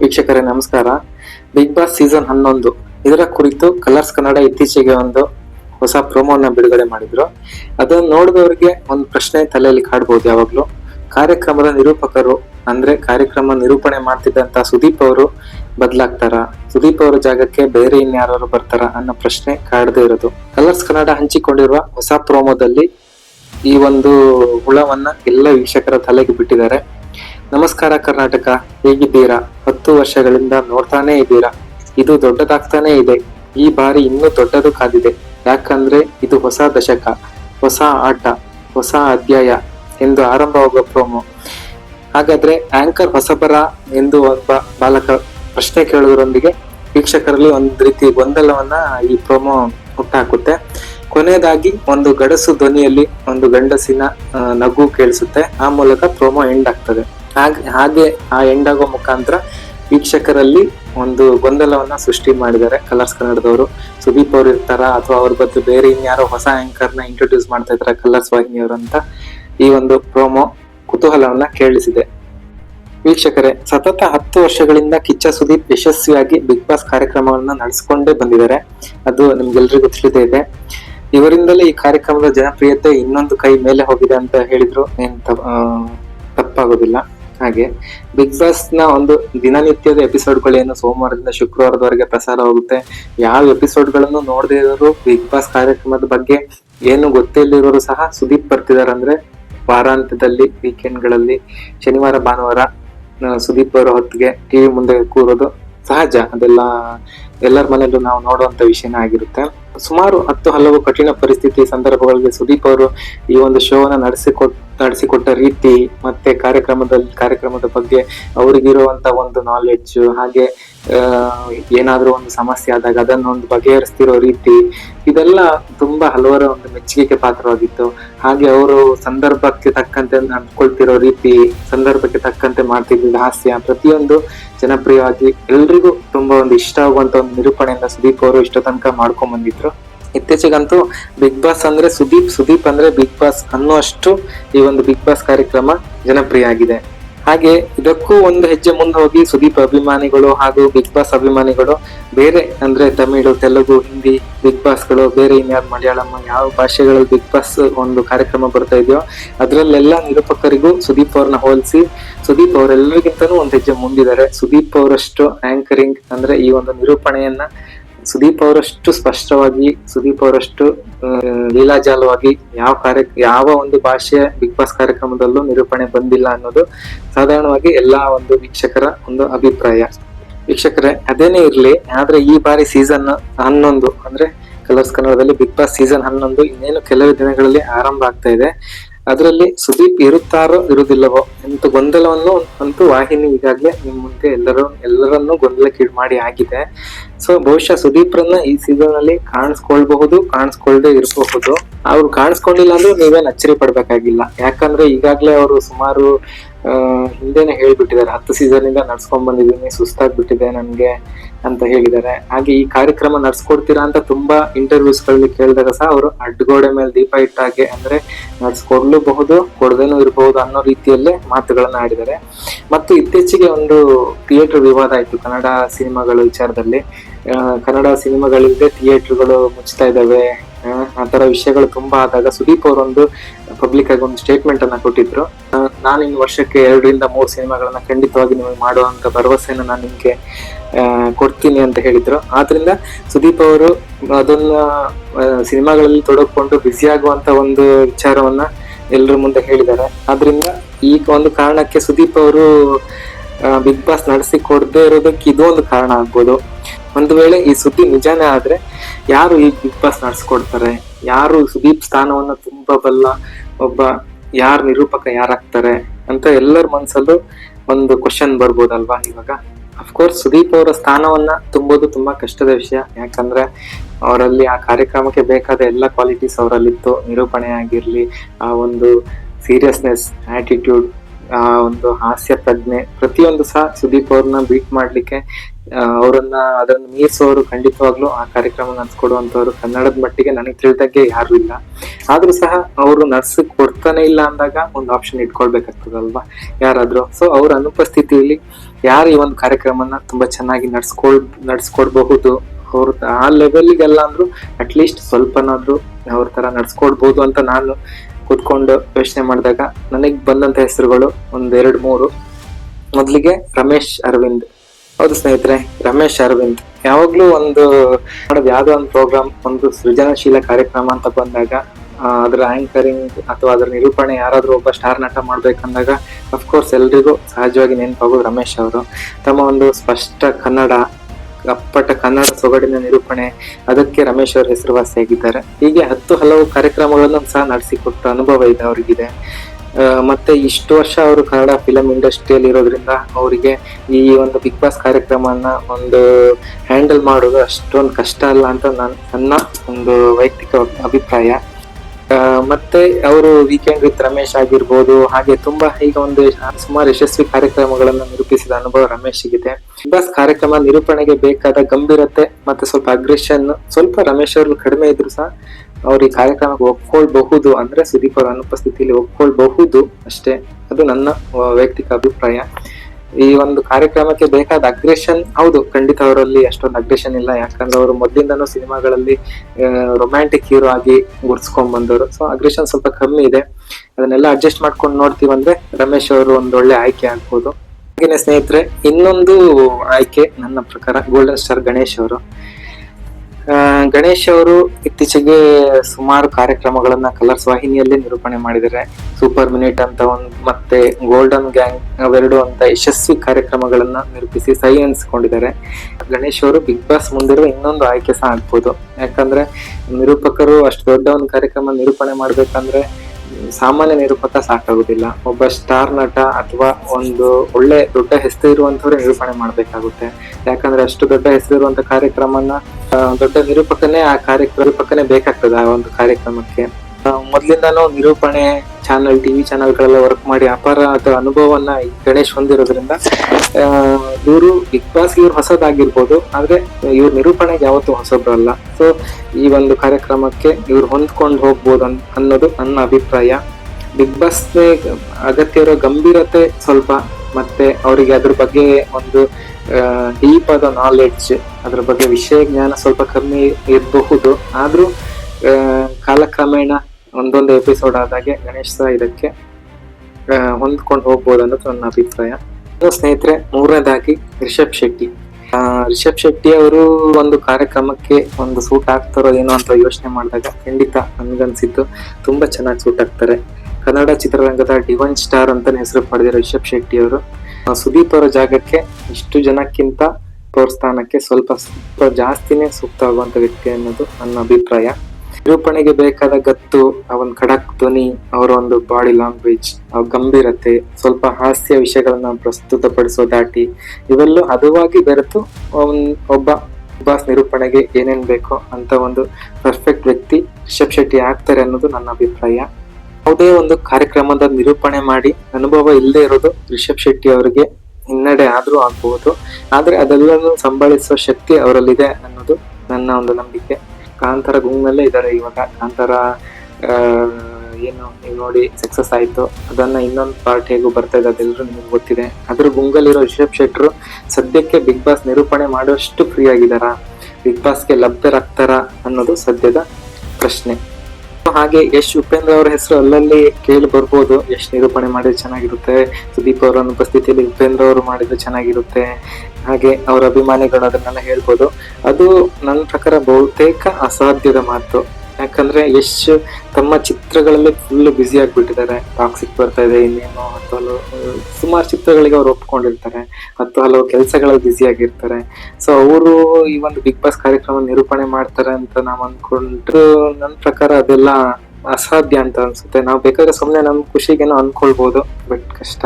ವೀಕ್ಷಕರೇ, ನಮಸ್ಕಾರ. Big boss season ಹನ್ನೊಂದು. ಇದರ ಕುರಿತು ಕಲರ್ಸ್ ಕನ್ನಡ ಇತ್ತೀಚೆಗೆ ಒಂದು ಹೊಸ ಪ್ರೋಮೋನ ಬಿಡುಗಡೆ ಮಾಡಿದ್ರು. ಅದನ್ನು ನೋಡಿದವರಿಗೆ ಒಂದು ಪ್ರಶ್ನೆ ತಲೆಯಲ್ಲಿ ಕಾಡ್ಬೋದು ಯಾವಾಗಲೂ. ಕಾರ್ಯಕ್ರಮದ ನಿರೂಪಕರು, ಅಂದ್ರೆ ಕಾರ್ಯಕ್ರಮ ನಿರೂಪಣೆ ಮಾಡ್ತಿದ್ದಂತ ಸುದೀಪ್ ಅವರು ಬದಲಾಗ್ತಾರ? ಸುದೀಪ್ ಅವರ ಜಾಗಕ್ಕೆ ಬೇರೆ ಇನ್ಯಾರು ಬರ್ತಾರ ಅನ್ನೋ ಪ್ರಶ್ನೆ ಕಾಡದೇ ಇರೋದು. ಕಲರ್ಸ್ ಕನ್ನಡ ಹಂಚಿಕೊಂಡಿರುವ ಹೊಸ ಪ್ರೋಮೋದಲ್ಲಿ ಈ ಒಂದು ಹುಳವನ್ನ ಎಲ್ಲ ವೀಕ್ಷಕರ ತಲೆಗೆ ಬಿಟ್ಟಿದ್ದಾರೆ. ನಮಸ್ಕಾರ ಕರ್ನಾಟಕ, ಹೇಗಿದ್ದೀರಾ? ಹತ್ತು ವರ್ಷಗಳಿಂದ ನೋಡ್ತಾನೆ ಇದ್ದೀರಾ? ಇದು ದೊಡ್ಡದಾಗ್ತಾನೆ ಇದೆ. ಈ ಬಾರಿ ಇನ್ನೂ ದೊಡ್ಡದು ಕಾದಿದೆ. ಯಾಕಂದ್ರೆ ಇದು ಹೊಸ ದಶಕ, ಹೊಸ ಆಟ, ಹೊಸ ಅಧ್ಯಾಯ ಎಂದು ಆರಂಭವಾಗುವ ಪ್ರೋಮೋ ಹಾಗಾದ್ರೆ ಆಂಕರ್ ಹೊಸಬರ ಎಂದು ಒಬ್ಬ ಬಾಲಕ ಪ್ರಶ್ನೆ ಕೇಳೋದ್ರೊಂದಿಗೆ ವೀಕ್ಷಕರಲ್ಲಿ ಒಂದು ರೀತಿ ಗೊಂದಲವನ್ನ ಈ ಪ್ರೋಮೋ ಹುಟ್ಟಾಕುತ್ತೆ. ಕೊನೆಯದಾಗಿ ಒಂದು ಗಡಸು ಧ್ವನಿಯಲ್ಲಿ ಒಂದು ಗಂಡಸಿನ ನಗು ಕೇಳಿಸುತ್ತೆ. ಆ ಮೂಲಕ ಪ್ರೋಮೋ ಎಂಡ್ ಆಗ್ತದೆ. ಹಾಗೆ ಹಾಗೆ ಆ ಎಂಡ್ ಆಗೋ ಮುಖಾಂತರ ವೀಕ್ಷಕರಲ್ಲಿ ಒಂದು ಗೊಂದಲವನ್ನ ಸೃಷ್ಟಿ ಮಾಡಿದ್ದಾರೆ ಕಲರ್ಸ್ ಕನ್ನಡದವರು. ಸುದೀಪ್ ಅವ್ರು ಇರ್ತಾರ? ಅಥವಾ ಅವ್ರ ಬದಲು ಬೇರೆ ಇನ್ಯಾರೋ ಹೊಸ ಆಂಕರ್ನ ಇಂಟ್ರೊಡ್ಯೂಸ್ ಮಾಡ್ತಾ ಇದಾರೆ ಕಲರ್ಸ್ ವಾಹಿನಿಯವರು ಅಂತ? ಈ ಒಂದು ಪ್ರೋಮೋ ಕುತೂಹಲವನ್ನ ಕೇಳಿಸಿದೆ. ವೀಕ್ಷಕರೇ, ಸತತ ಹತ್ತು ವರ್ಷಗಳಿಂದ ಕಿಚ್ಚ ಸುದೀಪ್ ಯಶಸ್ವಿಯಾಗಿ ಬಿಗ್ ಬಾಸ್ ಕಾರ್ಯಕ್ರಮವನ್ನ ನಡೆಸಿಕೊಂಡೇ ಬಂದಿದ್ದಾರೆ. ಅದು ನಿಮ್ಗೆಲ್ರಿಗೂ ತಿಳಿದೇ ಇದೆ. ಇವರಿಂದಲೇ ಈ ಕಾರ್ಯಕ್ರಮದ ಜನಪ್ರಿಯತೆ ಇನ್ನೊಂದು ಕೈ ಮೇಲೆ ಹೋಗಿದೆ ಅಂತ ಹೇಳಿದ್ರು. ಏನ್ ತಪ್ಪಾಗೋದಿಲ್ಲ. ಹಾಗೆ ಬಿಗ್ ಬಾಸ್ನ ಒಂದು ದಿನನಿತ್ಯದ ಎಪಿಸೋಡ್ಗಳೇನು ಸೋಮವಾರದಿಂದ ಶುಕ್ರವಾರದವರೆಗೆ ಪ್ರಸಾರ ಹೋಗುತ್ತೆ. ಯಾವ ಎಪಿಸೋಡ್ಗಳನ್ನು ನೋಡದೇ ಇರೋರು ಬಿಗ್ ಬಾಸ್ ಕಾರ್ಯಕ್ರಮದ ಬಗ್ಗೆ ಏನು ಗೊತ್ತೇ ಇಲ್ಲಿರೋರು ಸಹ ಸುದೀಪ್ ಬರ್ತಿದಾರೆ ಅಂದ್ರೆ ವಾರಾಂತ್ಯದಲ್ಲಿ ವೀಕೆಂಡ್ಗಳಲ್ಲಿ ಶನಿವಾರ, ಭಾನುವಾರ ಸುದೀಪ್ ಅವರ ಹೊತ್ತಿಗೆ ಟಿವಿ ಮುಂದೆ ಕೂರೋದು ಸಹಜ. ಅದೆಲ್ಲ ಎಲ್ಲರ ಮನೆಯಲ್ಲೂ ನಾವು ನೋಡುವಂತ ವಿಷಯನೇ ಆಗಿರುತ್ತೆ. ಸುಮಾರು ಹತ್ತು ಹಲವು ಕಠಿಣ ಪರಿಸ್ಥಿತಿ ಸಂದರ್ಭಗಳಿಗೆ ಸುದೀಪ್ ಅವರು ಈ ಒಂದು ಶೋನ ನಡೆಸಿಕೊಟ್ ನಡೆಸಿಕೊಟ್ಟ ರೀತಿ ಮತ್ತೆ ಕಾರ್ಯಕ್ರಮದಲ್ಲಿ, ಕಾರ್ಯಕ್ರಮದ ಬಗ್ಗೆ ಅವ್ರಿಗಿರುವಂತ ಒಂದು ನಾಲೆಡ್ಜ್ ಹಾಗೆ ಏನಾದರೂ ಒಂದು ಸಮಸ್ಯೆ ಆದಾಗ ಅದನ್ನು ಒಂದು ಬಗೆಹರಿಸ್ತಿರೋ ರೀತಿ ಇದೆಲ್ಲ ತುಂಬಾ ಹಲವರ ಒಂದು ಮೆಚ್ಚುಗೆಗೆ ಪಾತ್ರವಾಗಿತ್ತು. ಹಾಗೆ ಅವರು ಸಂದರ್ಭಕ್ಕೆ ತಕ್ಕಂತೆ ನಡ್ಕೊಳ್ತಿರೋ ರೀತಿ, ಸಂದರ್ಭಕ್ಕೆ ತಕ್ಕಂತೆ ಮಾಡ್ತಿದ್ದ ಹಾಸ್ಯ ಪ್ರತಿಯೊಂದು ಜನಪ್ರಿಯವಾಗಿ ಎಲ್ರಿಗೂ ತುಂಬಾ ಒಂದು ಇಷ್ಟ ಆಗುವಂತ ಒಂದು ನಿರೂಪಣೆಯನ್ನ ಸುದೀಪ್ ಅವರು ಇಷ್ಟ ತನಕ ಮಾಡ್ಕೊಂಡ್ ಬಂದಿದ್ರು. ಇತ್ತೀಚೆಗಂತೂ ಬಿಗ್ ಬಾಸ್ ಅಂದ್ರೆ ಸುದೀಪ್ ಸುದೀಪ್ ಅಂದ್ರೆ ಬಿಗ್ ಬಾಸ್ ಅನ್ನುವಷ್ಟು ಈ ಒಂದು ಬಿಗ್ ಬಾಸ್ ಕಾರ್ಯಕ್ರಮ ಜನಪ್ರಿಯ ಆಗಿದೆ. ಹಾಗೆ ಇದಕ್ಕೂ ಒಂದು ಹೆಜ್ಜೆ ಮುಂದೆ ಹೋಗಿ ಸುದೀಪ್ ಅಭಿಮಾನಿಗಳು ಹಾಗೂ ಬಿಗ್ ಬಾಸ್ ಅಭಿಮಾನಿಗಳು ಬೇರೆ ಅಂದ್ರೆ ತಮಿಳು, ತೆಲುಗು, ಹಿಂದಿ ಬಿಗ್ ಬಾಸ್ಗಳು ಬೇರೆ ಇನ್ಯಾರು ಮಲಯಾಳಂ, ಯಾವ ಭಾಷೆಗಳಲ್ಲಿ ಬಿಗ್ ಬಾಸ್ ಒಂದು ಕಾರ್ಯಕ್ರಮ ಬರ್ತಾ ಇದೆಯೋ ಅದರಲ್ಲೆಲ್ಲ ನಿರೂಪಕರಿಗೂ ಸುದೀಪ್ ಅವ್ರನ್ನ ಹೋಲಿಸಿ ಸುದೀಪ್ ಅವರೆಲ್ಲರಿಗಿಂತನೂ ಒಂದು ಹೆಜ್ಜೆ ಮುಂದಿದ್ದಾರೆ. ಸುದೀಪ್ ಅವರಷ್ಟು ಆಂಕರಿಂಗ್ ಅಂದ್ರೆ ಈ ಒಂದು ನಿರೂಪಣೆಯನ್ನ ಸುದೀಪ್ ಅವರಷ್ಟು ಸ್ಪಷ್ಟವಾಗಿ, ಸುದೀಪ್ ಅವರಷ್ಟು ಲೀಲಾಜಾಲವಾಗಿ ಯಾವ ಕಾರ್ಯ, ಯಾವ ಒಂದು ಭಾಷೆಯ ಬಿಗ್ ಬಾಸ್ ಕಾರ್ಯಕ್ರಮದಲ್ಲೂ ನಿರೂಪಣೆ ಬಂದಿಲ್ಲ ಅನ್ನೋದು ಸಾಧಾರಣವಾಗಿ ಎಲ್ಲಾ ಒಂದು ವೀಕ್ಷಕರ ಒಂದು ಅಭಿಪ್ರಾಯ. ವೀಕ್ಷಕರೇ, ಅದೇನೇ ಇರಲಿ, ಆದ್ರೆ ಈ ಬಾರಿ ಸೀಸನ್ ಹನ್ನೊಂದು, ಅಂದ್ರೆ ಕಲರ್ಸ್ ಕನ್ನಡದಲ್ಲಿ ಬಿಗ್ ಬಾಸ್ ಸೀಸನ್ ಹನ್ನೊಂದು ಇನ್ನೇನು ಕೆಲವೇ ದಿನಗಳಲ್ಲಿ ಆರಂಭ ಆಗ್ತಾ ಇದೆ. ಅದರಲ್ಲಿ ಸುದೀಪ್ ಇರುತ್ತಾರೋ ಇರುವುದಿಲ್ಲವೋ ಅಂತ ಗೊಂದಲವನ್ನು ಅಂತೂ ವಾಹಿನಿ ಈಗಾಗಲೇ ನಿಮ್ಮ ಮುಂದೆ ಎಲ್ಲರೂ ಎಲ್ಲರನ್ನೂ ಗೊಂದಲಕ್ಕೀಡು ಮಾಡಿ ಆಗಿದೆ. ಸೊ ಬಹುಶಃ ಸುದೀಪ್ರನ್ನ ಈ ಸೀಸನ್ ಅಲ್ಲಿ ಕಾಣಿಸ್ಕೊಳ್ಬಹುದು, ಕಾಣಿಸ್ಕೊಳ್ದೆ ಇರಬಹುದು. ಅವ್ರು ಕಾಣಿಸ್ಕೊಂಡಿಲ್ಲ ಅಂದ್ರೆ ನೀವೇನ್ ಅಚ್ಚರಿ ಪಡ್ಬೇಕಾಗಿಲ್ಲ. ಯಾಕಂದ್ರೆ ಈಗಾಗಲೇ ಅವರು ಸುಮಾರು ಹಿಂದೆನೆ ಹೇಳ್ಬಿಟ್ಟಿದ್ದಾರೆ. ಹತ್ತು ಸೀಸನ್ ಇಂದ ನಡ್ಸ್ಕೊಂಡ್ ಬಂದಿದ್ದೀನಿ ಸುಸ್ತಾಗ್ಬಿಟ್ಟಿದೆ ನನ್ಗೆ ಅಂತ ಹೇಳಿದ್ದಾರೆ. ಹಾಗೆ ಈ ಕಾರ್ಯಕ್ರಮ ನಡ್ಸ್ಕೊಡ್ತೀರಾ ಅಂತ ತುಂಬಾ ಇಂಟರ್ವ್ಯೂಸ್ಗಳಲ್ಲಿ ಕೇಳಿದಾಗ ಸಹ ಅವರು ಅಡ್ಡಗೋಡೆ ಮೇಲೆ ದೀಪ ಇಟ್ಟ ಹಾಗೆ ಅಂದ್ರೆ ನಡ್ಸ್ಕೊಡ್ಲೂಬಹುದು ಕೊಡದೇನೂ ಇರಬಹುದು ಅನ್ನೋ ರೀತಿಯಲ್ಲೇ ಮಾತುಗಳನ್ನ ಆಡಿದ್ದಾರೆ. ಮತ್ತು ಇತ್ತೀಚೆಗೆ ಒಂದು ಥಿಯೇಟರ್ ವಿವಾದ ಆಯ್ತು ಕನ್ನಡ ಸಿನಿಮಾಗಳ ವಿಚಾರದಲ್ಲಿ. ಕನ್ನಡ ಸಿನಿಮಾಗಳಿಲ್ಲದೆ ಥಿಯೇಟರ್ಗಳು ಮುಚ್ತಾ ಇದ್ದಾವೆ. ಆ, ತರ ವಿಷಯಗಳು ತುಂಬಾ ಆದಾಗ ಸುದೀಪ್ ಅವರೊಂದು ಪಬ್ಲಿಕ್ ಆಗಿ ಒಂದು ಸ್ಟೇಟ್ಮೆಂಟ್ ಅನ್ನ ಕೊಟ್ಟಿದ್ರು. ನಾನು ಇನ್ನು ವರ್ಷಕ್ಕೆ ಎರಡರಿಂದ ಮೂರು ಸಿನಿಮಾಗಳನ್ನ ಖಂಡಿತವಾಗಿ ನಿಮಗೆ ಮಾಡುವಂತ ಭರವಸೆಯನ್ನು ನಾನು ನಿಮ್ಗೆ ಕೊಡ್ತೀನಿ ಅಂತ ಹೇಳಿದ್ರು. ಆದ್ರಿಂದ ಸುದೀಪ್ ಅವರು ಅದನ್ನ ಸಿನಿಮಾಗಳಲ್ಲಿ ತೊಡಗಿಕೊಂಡು ಬ್ಯುಸಿ ಆಗುವಂತ ಒಂದು ವಿಚಾರವನ್ನ ಎಲ್ಲರ ಮುಂದೆ ಹೇಳಿದ್ದಾರೆ. ಆದ್ರಿಂದ ಈ ಒಂದು ಕಾರಣಕ್ಕೆ ಸುದೀಪ್ ಅವರು ಬಿಗ್ ಬಾಸ್ ನಡೆಸಿ ಕೊಡದೇ ಇರೋದಕ್ಕೆ ಇದು ಒಂದು ಕಾರಣ ಆಗ್ಬೋದು. ಒಂದು ವೇಳೆ ಈ ಸುದ್ದಿ ನಿಜಾನೇ ಆದ್ರೆ ಯಾರು ಈ ಬಿಗ್ ಬಾಸ್ ನಡೆಸ್ಕೊಡ್ತಾರೆ? ಯಾರು ಸುದೀಪ್ ಸ್ಥಾನವನ್ನ ತುಂಬಾ ಬಲ್ಲ ಒಬ್ಬ ಯಾರ್ ನಿರೂಪಕ ಯಾರಾಗ್ತಾರೆ ಅಂತ ಎಲ್ಲರ ಮನ್ಸಲ್ಲೂ ಒಂದು ಕ್ವಶನ್ ಬರ್ಬೋದಲ್ವಾ ಇವಾಗ? ಅಫ್ಕೋರ್ಸ್ ಸುದೀಪ್ ಅವರ ಸ್ಥಾನವನ್ನ ತುಂಬೋದು ತುಂಬಾ ಕಷ್ಟದ ವಿಷಯ. ಯಾಕಂದ್ರೆ ಅವರಲ್ಲಿ ಆ ಕಾರ್ಯಕ್ರಮಕ್ಕೆ ಬೇಕಾದ ಎಲ್ಲ ಕ್ವಾಲಿಟೀಸ್ ಅವರಲ್ಲಿತ್ತು. ನಿರೂಪಣೆ ಆಗಿರ್ಲಿ, ಆ ಒಂದು ಸೀರಿಯಸ್ನೆಸ್ ಆಟಿಟ್ಯೂಡ್ ಆ ಒಂದು ಹಾಸ್ಯ ಪ್ರಜ್ಞೆ, ಪ್ರತಿಯೊಂದು ಸಹ ಸುದೀಪ್ ಅವ್ರನ್ನ ಬೀಟ್ ಮಾಡ್ಲಿಕ್ಕೆ ಅವರನ್ನ ಅದನ್ನು ಮೀರಿಸೋರು ಖಂಡಿತವಾಗ್ಲೂ ಆ ಕಾರ್ಯಕ್ರಮ ನಡ್ಸ್ಕೊಡುವಂತವ್ರು ಕನ್ನಡದ ಮಟ್ಟಿಗೆ ನನಗೆ ತಿಳಿದಂಗೆ ಯಾರು ಇಲ್ಲ. ಆದ್ರೂ ಸಹ ಅವರು ನರ್ಸ್ ಕೊಡ್ತಾನೆ ಇಲ್ಲ ಅಂದಾಗ ಒಂದು ಆಪ್ಷನ್ ಇಟ್ಕೊಳ್ಬೇಕಾಗ್ತದಲ್ವಾ? ಯಾರಾದ್ರೂ. ಸೊ ಅವ್ರ ಅನುಪಸ್ಥಿತಿಯಲ್ಲಿ ಯಾರು ಈ ಒಂದು ಕಾರ್ಯಕ್ರಮನ ತುಂಬಾ ಚೆನ್ನಾಗಿ ನಡ್ಸ್ಕೊಳ್, ನಡ್ಸ್ಕೊಡ್ಬಹುದು. ಅವ್ರ ಆ ಲೆವೆಲ್ಗೆಲ್ಲ ಅಂದ್ರು ಅಟ್ಲೀಸ್ಟ್ ಸ್ವಲ್ಪನಾದ್ರೂ ಅವ್ರ ತರ ನಡ್ಸ್ಕೊಡ್ಬೋದು ಅಂತ ನಾನು ಕೂತ್ಕೊಂಡು ಯೋಚನೆ ಮಾಡಿದಾಗ ನನಗೆ ಬಂದಂತ ಹೆಸರುಗಳು ಒಂದೆರಡು ಮೂರು. ಮೊದಲಿಗೆ ರಮೇಶ್ ಅರವಿಂದ್. ಹೌದು ಸ್ನೇಹಿತರೆ, ರಮೇಶ್ ಅರವಿಂದ್. ಯಾವಾಗ್ಲೂ ಒಂದು ಯಾವ್ದೋ ಒಂದು ಪ್ರೋಗ್ರಾಮ್ ಒಂದು ಸೃಜನಶೀಲ ಕಾರ್ಯಕ್ರಮ ಅಂತ ಬಂದಾಗ ಅದ್ರ ಆಂಕರಿಂಗ್ ಅಥವಾ ಅದರ ನಿರೂಪಣೆ ಯಾರಾದರೂ ಒಬ್ಬ ಸ್ಟಾರ್ ನಟ ಮಾಡ್ಬೇಕಂದಾಗ ಅಫ್ಕೋರ್ಸ್ ಎಲ್ರಿಗೂ ಸಹಜವಾಗಿ ನೆನಪಾಗೋದು ರಮೇಶ್ ಅವರು. ತಮ್ಮ ಒಂದು ಸ್ಪಷ್ಟ ಕನ್ನಡ, ಅಪ್ಪಟ ಕನ್ನಡ ಸೊಗಡಿನ ನಿರೂಪಣೆ, ಅದಕ್ಕೆ ರಮೇಶ್ ಅವರು ಹೆಸರುವಾಸಿಯಾಗಿದ್ದಾರೆ ಹೀಗೆ ಹತ್ತು ಹಲವು ಕಾರ್ಯಕ್ರಮಗಳನ್ನು ಸಹ ನಡೆಸಿಕೊಟ್ಟ ಅನುಭವ ಇದೆ ಅವರಿಗಿದೆ. ಮತ್ತೆ ಇಷ್ಟು ವರ್ಷ ಅವರು ಕನ್ನಡ ಫಿಲಮ್ ಇಂಡಸ್ಟ್ರಿಯಲ್ಲಿ ಇರೋದ್ರಿಂದ ಅವರಿಗೆ ಈ ಒಂದು ಬಿಗ್ ಬಾಸ್ ಕಾರ್ಯಕ್ರಮನ ಒಂದು ಹ್ಯಾಂಡಲ್ ಮಾಡೋದು ಅಷ್ಟೊಂದು ಕಷ್ಟ ಅಲ್ಲ ಅಂತ ನನ್ನ ನನ್ನ ಒಂದು ವೈಯಕ್ತಿಕ ಅಭಿಪ್ರಾಯ. ಮತ್ತೆ ಅವರು ವೀಕೆಂಡ್ ವಿತ್ ರಮೇಶ್ ಆಗಿರ್ಬೋದು, ಹಾಗೆ ತುಂಬಾ ಈಗ ಒಂದು ಸುಮಾರು ಯಶಸ್ವಿ ಕಾರ್ಯಕ್ರಮಗಳನ್ನು ನಿರೂಪಿಸಿದ ಅನುಭವ ರಮೇಶ್ಗಿದೆ. ಬಿಗ್ ಬಾಸ್ ಕಾರ್ಯಕ್ರಮ ನಿರೂಪಣೆಗೆ ಬೇಕಾದ ಗಂಭೀರತೆ ಮತ್ತೆ ಸ್ವಲ್ಪ ಅಗ್ರೆಷನ್ ಸ್ವಲ್ಪ ರಮೇಶ್ ಅವರು ಕಡಿಮೆ ಇದ್ರು ಸಹ ಅವ್ರು ಈ ಕಾರ್ಯಕ್ರಮಕ್ಕೆ ಒಪ್ಕೊಳ್ಬಹುದು ಅಂದ್ರೆ ಸುದೀಪ್ ಅವರ ಅನುಪಸ್ಥಿತಿಯಲ್ಲಿ ಒಪ್ಕೊಳ್ಬಹುದು ಅಷ್ಟೇ. ಅದು ನನ್ನ ವೈಯಕ್ತಿಕ ಅಭಿಪ್ರಾಯ. ಈ ಒಂದು ಕಾರ್ಯಕ್ರಮಕ್ಕೆ ಬೇಕಾದ ಅಗ್ರೆಷನ್ ಹೌದು, ಖಂಡಿತ ಅವರಲ್ಲಿ ಅಷ್ಟೊಂದು ಅಗ್ರೆಷನ್ ಇಲ್ಲ. ಯಾಕಂದ್ರೆ ಅವರು ಮೊದಲಿಂದನೂ ಸಿನಿಮಾಗಳಲ್ಲಿ ರೊಮ್ಯಾಂಟಿಕ್ ಹೀರೋ ಆಗಿ ಗುರ್ಸ್ಕೊಂಡ್ ಬಂದವರು. ಸೊ ಅಗ್ರೆಷನ್ ಸ್ವಲ್ಪ ಕಮ್ಮಿ ಇದೆ. ಅದನ್ನೆಲ್ಲ ಅಡ್ಜಸ್ಟ್ ಮಾಡ್ಕೊಂಡು ನೋಡ್ತೀವಿ ಅಂದ್ರೆ ರಮೇಶ್ ಅವರು ಒಂದು ಒಳ್ಳೆ ಆಯ್ಕೆ ಆಗ್ಬೋದು. ಹಾಗೇನೆ ಸ್ನೇಹಿತರೆ, ಇನ್ನೊಂದು ಆಯ್ಕೆ ನನ್ನ ಪ್ರಕಾರ ಗೋಲ್ಡನ್ ಸ್ಟಾರ್ ಗಣೇಶ್ ಅವರು. ಗಣೇಶ್ ಅವರು ಇತ್ತೀಚೆಗೆ ಸುಮಾರು ಕಾರ್ಯಕ್ರಮಗಳನ್ನ ಕಲರ್ಸ್ ವಾಹಿನಿಯಲ್ಲಿ ನಿರೂಪಣೆ ಮಾಡಿದ್ದಾರೆ. ಸೂಪರ್ ಮಿನಿಟ್ ಅಂತ ಒಂದು ಮತ್ತೆ ಗೋಲ್ಡನ್ ಗ್ಯಾಂಗ್ ಅವೆರಡು ಅಂತ ಯಶಸ್ವಿ ಕಾರ್ಯಕ್ರಮಗಳನ್ನ ನಿರೂಪಿಸಿ ಸಹಿ ಅನ್ಸ್ಕೊಂಡಿದ್ದಾರೆ ಗಣೇಶ್ ಅವರು ಬಿಗ್ ಬಾಸ್ ಮುಂದಿರುವ ಇನ್ನೊಂದು ಆಯ್ಕೆ ಸಹ ಆಗ್ಬೋದು. ಯಾಕಂದ್ರೆ ನಿರೂಪಕರು ಅಷ್ಟು ದೊಡ್ಡ ಒಂದು ಕಾರ್ಯಕ್ರಮ ನಿರೂಪಣೆ ಮಾಡ್ಬೇಕಂದ್ರೆ ಸಾಮಾನ್ಯ ನಿರೂಪಕ ಸಾಕಾಗುದಿಲ್ಲ. ಒಬ್ಬ ಸ್ಟಾರ್ ನಟ ಅಥವಾ ಒಂದು ಒಳ್ಳೆ ದೊಡ್ಡ ಹೆಸರು ಇರುವಂತವ್ರೆ ನಿರೂಪಣೆ ಮಾಡ್ಬೇಕಾಗುತ್ತೆ. ಯಾಕಂದ್ರೆ ಅಷ್ಟು ದೊಡ್ಡ ಹೆಸರು ಇರುವಂತ ಕಾರ್ಯಕ್ರಮನ ದೊಡ್ಡ ನಿರೂಪಕನೇ ಆ ಕಾರ್ಯಕ್ರಮ ನಿರೂಪಕನೆ ಬೇಕಾಗ್ತದೆ ಆ ಒಂದು ಕಾರ್ಯಕ್ರಮಕ್ಕೆ. ಮೊದ್ಲಿಂದಾನು ನಿರೂಪಣೆ ಚಾನಲ್ ಟಿವಿ ಚಾನಲ್ಗಳೆಲ್ಲ ವರ್ಕ್ ಮಾಡಿ ಅಪಾರ ಅನುಭವವನ್ನ ಗಣೇಶ್ ಹೊಂದಿರೋದ್ರಿಂದ ಇವರು ಬಿಗ್ ಬಾಸ್ ಇವ್ರು ಹೊಸದಾಗಿರ್ಬೋದು, ಆದ್ರೆ ಇವ್ರ ನಿರೂಪಣೆಗೆ ಯಾವತ್ತೂ ಹೊಸಬ್ರಲ್ಲ ಸೊ ಈ ಒಂದು ಕಾರ್ಯಕ್ರಮಕ್ಕೆ ಇವ್ರು ಹೊಂದ್ಕೊಂಡು ಹೋಗ್ಬೋದು ಅನ್- ಅನ್ನೋದು ನನ್ನ ಅಭಿಪ್ರಾಯ. ಬಿಗ್ ಬಾಸ್ ಅಗತ್ಯ ಇರೋ ಗಂಭೀರತೆ ಸ್ವಲ್ಪ, ಮತ್ತೆ ಅವರಿಗೆ ಅದ್ರ ಬಗ್ಗೆ ಒಂದು ಡೀಪ್ ಆದ ನಾಲೆಡ್ಜ್ ಅದ್ರ ಬಗ್ಗೆ ವಿಷಯ ಜ್ಞಾನ ಸ್ವಲ್ಪ ಕಮ್ಮಿ ಇರಬಹುದು. ಆದರೂ ಕಾಲಕ್ರಮೇಣ ಒಂದೊಂದು ಎಪಿಸೋಡ್ ಆದಾಗೆ ಗಣೇಶ್ ಸಹ ಇದಕ್ಕೆ ಹೊಂದ್ಕೊಂಡು ಹೋಗ್ಬೋದು ಅನ್ನೋದು ನನ್ನ ಅಭಿಪ್ರಾಯ. ಸ್ನೇಹಿತರೆ, ಮೂರನೇದಾಗಿ ರಿಷಬ್ ಶೆಟ್ಟಿ. ರಿಷಬ್ ಶೆಟ್ಟಿ ಅವರು ಒಂದು ಕಾರ್ಯಕ್ರಮಕ್ಕೆ ಒಂದು ಸೂಟ್ ಆಗ್ತಾರೋ ಏನೋ ಅಂತ ಯೋಚನೆ ಮಾಡಿದಾಗ ಖಂಡಿತ ನನ್ಗನ್ಸಿದ್ದು ತುಂಬಾ ಚೆನ್ನಾಗಿ ಸೂಟ್ ಆಗ್ತಾರೆ. ಕನ್ನಡ ಚಿತ್ರರಂಗದ ಡಿವೈನ್ ಸ್ಟಾರ್ ಅಂತ ಹೆಸರು ಪಡೆದಿರೋ ರಿಷಬ್ ಶೆಟ್ಟಿ ಅವರು ಸುದೀಪ್ ಅವರ ಜಾಗಕ್ಕೆ ಇಷ್ಟು ಜನಕ್ಕಿಂತ ಅವ್ರ ಸ್ಥಾನಕ್ಕೆ ಸ್ವಲ್ಪ ಸ್ವಲ್ಪ ಜಾಸ್ತಿನೇ ಸೂಕ್ತ ಆಗುವಂತ ವ್ಯಕ್ತಿ ಅನ್ನೋದು ನನ್ನ ಅಭಿಪ್ರಾಯ. ನಿರೂಪಣೆಗೆ ಬೇಕಾದ ಗತ್ತು ಒಂದು ಖಡಕ್ ಧ್ವನಿ, ಅವರ ಒಂದು ಬಾಡಿ ಲ್ಯಾಂಗ್ವೇಜ್ ಗಂಭೀರತೆ, ಸ್ವಲ್ಪ ಹಾಸ್ಯ ವಿಷಯಗಳನ್ನ ಪ್ರಸ್ತುತಪಡಿಸೋ ದಾಟಿ, ಇವೆಲ್ಲೂ ಹದವಾಗಿ ಬೆರೆತು ಅವನ್ ಒಬ್ಬ ಬಾಸ್ ನಿರೂಪಣೆಗೆ ಏನೇನ್ ಬೇಕೋ ಅಂತ ಒಂದು ಪರ್ಫೆಕ್ಟ್ ವ್ಯಕ್ತಿ ರಿಷಬ್ ಶೆಟ್ಟಿ ಆಗ್ತಾರೆ ಅನ್ನೋದು ನನ್ನ ಅಭಿಪ್ರಾಯ. ಯಾವುದೇ ಒಂದು ಕಾರ್ಯಕ್ರಮದ ನಿರೂಪಣೆ ಮಾಡಿ ಅನುಭವ ಇಲ್ಲದೆ ಇರೋದು ರಿಷಬ್ ಶೆಟ್ಟಿ ಅವರಿಗೆ ಹಿನ್ನಡೆ ಆದರೂ ಆಗ್ಬಹುದು ಆದರೆ ಅದೆಲ್ಲನೂ ಸಂಭಾಳಿಸುವ ಶಕ್ತಿ ಅವರಲ್ಲಿದೆ ಅನ್ನೋದು ನನ್ನ ಒಂದು ನಂಬಿಕೆ. ಕಾಂತಾರ ಗುಂಗ್ನಲ್ಲೇ ಇದ್ದಾರೆ ಇವಾಗ. ಕಾಂತಾರ ಏನು ನೀವು ನೋಡಿ ಸಕ್ಸಸ್ ಆಯ್ತು. ಅದನ್ನ ಇನ್ನೊಂದು ಪಾರ್ಟ್ ಹೇಗೂ ಬರ್ತಾ ಇದೆ ಅದೆಲ್ಲರೂ ನಿಮ್ಗೆ ಗೊತ್ತಿದೆ. ಅದ್ರ ಗುಂಗಲ್ಲಿರೋ ರಿಷಬ್ ಶೆಟ್ಟರು ಸದ್ಯಕ್ಕೆ ಬಿಗ್ ಬಾಸ್ ನಿರೂಪಣೆ ಮಾಡುವಷ್ಟು ಫ್ರೀ ಆಗಿದ್ದಾರಾ? ಬಿಗ್ ಬಾಸ್ಗೆ ಲಭ್ಯರಾಗ್ತಾರಾ ಅನ್ನೋದು ಸದ್ಯದ ಪ್ರಶ್ನೆ. ಹಾಗೆ ಯಶ್ ಉಪೇಂದ್ರ ಅವರ ಹೆಸರು ಅಲ್ಲಲ್ಲಿ ಕೇಳಿ ಬರ್ಬೋದು. ಯಶ್ ನಿರೂಪಣೆ ಮಾಡಿದ್ರೆ ಚೆನ್ನಾಗಿರುತ್ತೆ. ಸುದೀಪ್ ಅವರ ಅನುಪಸ್ಥಿತಿಯಲ್ಲಿ ಉಪೇಂದ್ರ ಅವರು ಮಾಡಿದ್ರೆ ಚೆನ್ನಾಗಿರುತ್ತೆ. ಹಾಗೆ ಅವರ ಅಭಿಮಾನಿಗಳು ಅದನ್ನೆಲ್ಲ ಹೇಳ್ಬೋದು. ಅದು ನನ್ನ ಪ್ರಕಾರ ಬಹುತೇಕ ಅಸಾಧ್ಯದ ಮಾತು. ಯಾಕಂದ್ರೆ ಯಶ್ ತಮ್ಮ ಚಿತ್ರಗಳಲ್ಲಿ ಫುಲ್ ಬ್ಯುಸಿ ಆಗಿಬಿಟ್ಟಿದ್ದಾರೆ. ಟಾಕ್ಸಿಕ್ ಬರ್ತಾ ಇದೆ, ಇನ್ನೇನು ಹತ್ತು ಹಲವು ಸುಮಾರು ಚಿತ್ರಗಳಿಗೆ ಅವ್ರು ಒಪ್ಕೊಂಡಿರ್ತಾರೆ. ಹತ್ತು ಹಲವು ಕೆಲಸಗಳಲ್ಲಿ ಬ್ಯುಸಿ ಆಗಿರ್ತಾರೆ. ಸೊ ಅವರು ಈ ಒಂದು ಬಿಗ್ ಬಾಸ್ ಕಾರ್ಯಕ್ರಮ ನಿರೂಪಣೆ ಮಾಡ್ತಾರೆ ಅಂತ ನಾವು ಅನ್ಕೊಂಡ್ರು ನನ್ನ ಪ್ರಕಾರ ಅದೆಲ್ಲ ಅಸಾಧ್ಯ ಅಂತ ಅನ್ಸುತ್ತೆ. ನಾವು ಬೇಕಾದ್ರೆ ಸುಮ್ಮನೆ ನಮ್ಮ ಖುಷಿಗೇನೋ ಅನ್ಕೊಳ್ಬಹುದು ಬಟ್ ಕಷ್ಟ.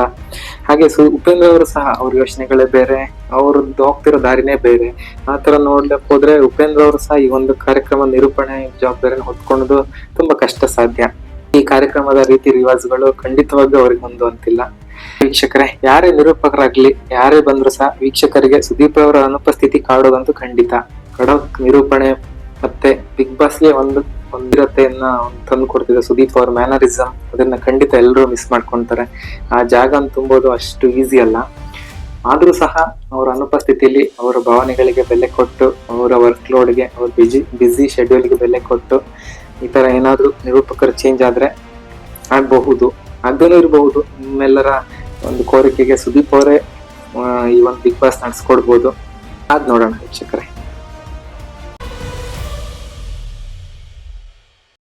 ಹಾಗೆ ಸು, ಉಪೇಂದ್ರ ಅವರು ಸಹ ಅವ್ರ ಯೋಚನೆಗಳೇ ಬೇರೆ ಅವ್ರದ್ದು ಹೋಗ್ತಿರೋ ದಾರಿನೇ ಬೇರೆ. ಆ ಥರ ನೋಡ್ಲಿಕ್ಕೆ ಹೋದ್ರೆ ಉಪೇಂದ್ರ ಅವರು ಸಹ ಈ ಒಂದು ಕಾರ್ಯಕ್ರಮ ನಿರೂಪಣೆ, ಜವಾಬ್ದಾರಿನ ಹೊತ್ಕೊಳ್ಳೋದು ತುಂಬಾ ಕಷ್ಟ ಸಾಧ್ಯ. ಈ ಕಾರ್ಯಕ್ರಮದ ರೀತಿ ರಿವಾಜ್ಗಳು ಖಂಡಿತವಾಗಿಯೂ ಅವ್ರಿಗೆ ಅಂತಿಲ್ಲ. ವೀಕ್ಷಕರೇ, ಯಾರೇ ನಿರೂಪಕರಾಗ್ಲಿ, ಯಾರೇ ಬಂದ್ರು ಸಹ ವೀಕ್ಷಕರಿಗೆ ಸುದೀಪ್ ಅವರ ಅನುಪಸ್ಥಿತಿ ಕಾಡೋದಂತೂ ಖಂಡಿತ. ಖಡಕ್ ನಿರೂಪಣೆ ಮತ್ತೆ ಬಿಗ್ ಬಾಸ್ಗೆ ಒಂದು ಒಂದಿರತೆಯನ್ನ ತಂದು ಕೊಡ್ತಿದೆ ಸುದೀಪ್ ಅವ್ರ ಮ್ಯಾನರಿಸಮ್ ಅದನ್ನ ಖಂಡಿತ ಎಲ್ಲರೂ ಮಿಸ್ ಮಾಡ್ಕೊಂತಾರೆ. ಆ ಜಾಗ ತುಂಬೋದು ಅಷ್ಟು ಈಸಿ ಅಲ್ಲ. ಆದ್ರೂ ಸಹ ಅವರ ಅನುಪಸ್ಥಿತಿಯಲ್ಲಿ ಅವರ ಭಾವನೆಗಳಿಗೆ ಬೆಲೆ ಕೊಟ್ಟು, ಅವರ ವರ್ಕ್ ಲೋಡ್ಗೆ ಅವ್ರ ಬಿಜಿ ಬ್ಯುಸಿ ಶೆಡ್ಯೂಲ್ಗೆ ಬೆಲೆ ಕೊಟ್ಟು, ಈ ತರ ಏನಾದರೂ ನಿರೂಪಕರು ಚೇಂಜ್ ಆದ್ರೆ ಆಗಬಹುದು. ಆಗ್ದೇ ಇರಬಹುದು. ನಿಮ್ಮೆಲ್ಲರ ಒಂದು ಕೋರಿಕೆಗೆ ಸುದೀಪ್ ಅವರೇ ಈ ಒಂದು ಬಿಗ್ ಬಾಸ್ ನಡೆಸ್ಕೊಡ್ಬೋದು. ಅದ್ ನೋಡೋಣ ವೀಕ್ಷಕರೇ.